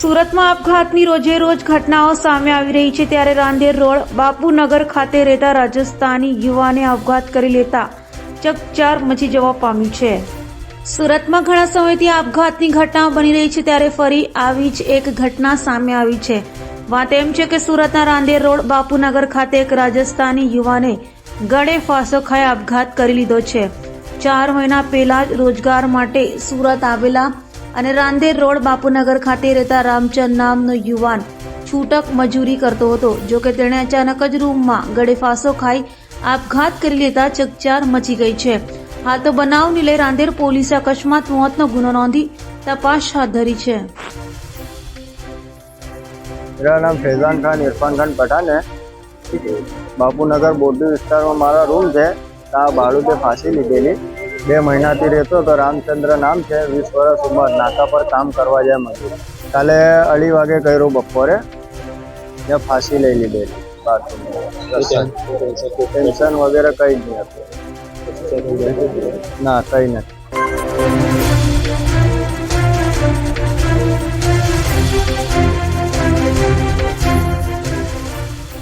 સુરતમાં આપઘાતની રોજે રોજ ઘટનાઓ સામે આવી રહી છે ત્યારે રાંદેર રોડ બાપુનગર ખાતે રહેતા રાજસ્થાની યુવાને આપઘાત કરી લેતા ચકચાર મચી જવા પામ્યું છે. સુરતમાં ઘણા સમયથી આપઘાતની ઘટનાઓ બની રહી છે ત્યારે ફરી આવી જ એક ઘટના સામે આવી છે. વાત એમ છે કે સુરતના રાંદેર રોડ બાપુનગર ખાતે એક રાજસ્થાની યુવાને ગળે ફાંસો ખાઈ આપઘાત કરી લીધો છે. ચાર મહિના પહેલા જ રોજગાર માટે સુરત આવેલા અને રાંદેર રોડ બાપુનગર ખાતે રહેતા રામચંદ નામનો યુવાન છૂટક મજૂરી કરતો હતો. જો તેણે અચાનક જ રૂમમાં ગળે ખાઈ આપઘાત કરી લેતા ચકચાર મચી ગઈ છે. હાલ તો બનાવને લઈ રાંદેર પોલીસે અકસ્માત મોતનો ગુનો નોંધી તપાસ હાથ ધરી છે. મેરા નામ ફૈઝાન ખાન, ઇરફાન ખાન પઠાન બાપુનગર બોરડી વિસ્તારમાં મારા રૂમ છે. ત્યાં ભાડું ફાંસી લીધેલી. બે મહિનાથી રહેતો તો રામચંદ્ર નામ છે. વીસ વર્ષ ઉંમર. નાકા પર કામ કરવા જાય મજૂર કાલે અઢી વાગે કર્યું બપોરે. ત્યાં ફાંસી લઈ લીધેલી. બાથરૂમ ટેન્શન વગેરે કંઈ નહીં હતું. ના કંઈ નથી.